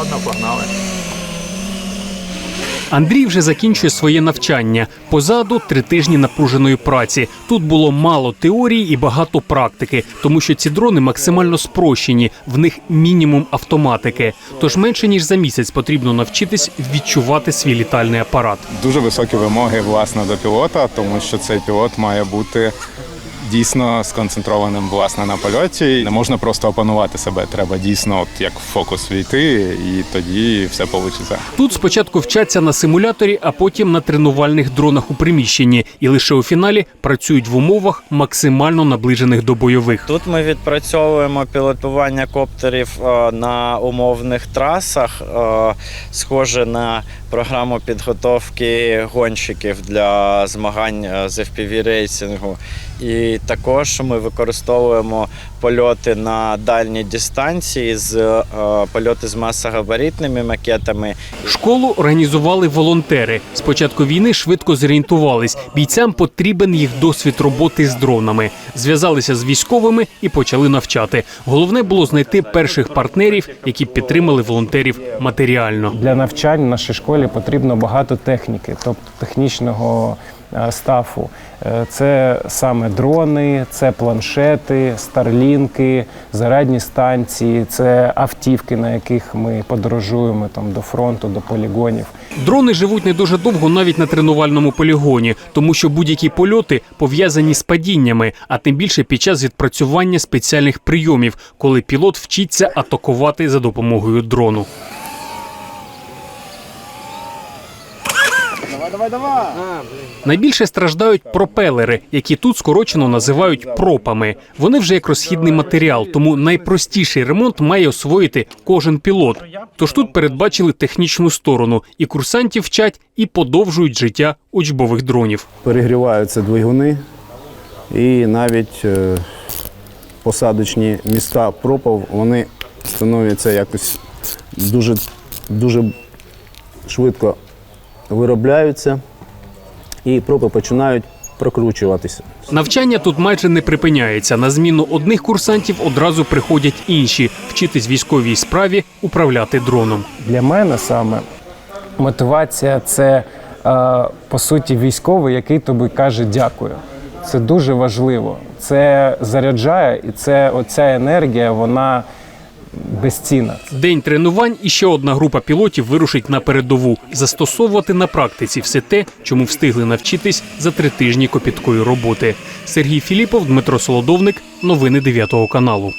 ладно, погнали. Андрій вже закінчує своє навчання. Позаду три тижні напруженої праці. Тут було мало теорії і багато практики, тому що ці дрони максимально спрощені, в них мінімум автоматики. Тож менше ніж за місяць потрібно навчитись відчувати свій літальний апарат. Дуже високі вимоги власне до пілота, тому що цей пілот має бути дійсно сконцентрованим власне на польоті. Не можна просто опанувати себе. Треба дійсно, от як в фокус війти, і тоді все вийде. Тут спочатку вчаться на симуляторі, а потім на тренувальних дронах у приміщенні, і лише у фіналі працюють в умовах максимально наближених до бойових. Тут ми відпрацьовуємо пілотування коптерів е, на умовних трасах, е, схоже на програму підготовки гонщиків для змагань е, з fpv рейсингу. І також ми використовуємо польоти на дальні дистанції з е, польоти з масогабаритними макетами. Школу організували волонтери. З початку війни швидко зорієнтувались. Бійцям потрібен їх досвід роботи з дронами. Зв'язалися з військовими і почали навчати. Головне було знайти перших партнерів, які підтримали волонтерів матеріально. Для навчань в нашій школі потрібно багато техніки, тобто технічного стафу. Е, Це саме дрони, це планшети, старлінки, зарядні станції, це автівки, на яких ми подорожуємо там до фронту, до полігонів. Дрони живуть не дуже довго навіть на тренувальному полігоні, тому що будь-які польоти пов'язані з падіннями, а тим більше під час відпрацювання спеціальних прийомів, коли пілот вчиться атакувати за допомогою дрону. Найбільше страждають пропелери, які тут скорочено називають пропами. Вони вже як розхідний матеріал, тому найпростіший ремонт має освоїти кожен пілот. Тож тут передбачили технічну сторону, і курсантів вчать, і подовжують життя учбових дронів. перегріваються двигуни і навіть е, посадочні міста пропав, вони становляться якось дуже, дуже швидко виробляються і пропи починають прокручуватися. Навчання тут майже не припиняється. На зміну одних курсантів одразу приходять інші вчитись військовій справі управляти дроном. Для мене саме мотивація це е, по суті військовий, який тобі каже дякую. Це дуже важливо. Це заряджає, і це оця енергія, вона безцінна. День тренувань і ще одна група пілотів вирушить на передову застосовувати на практиці все те, чому встигли навчитись за три тижні копіткої роботи. Сергій Філіпов, Дмитро Солодовник, новини 9 каналу.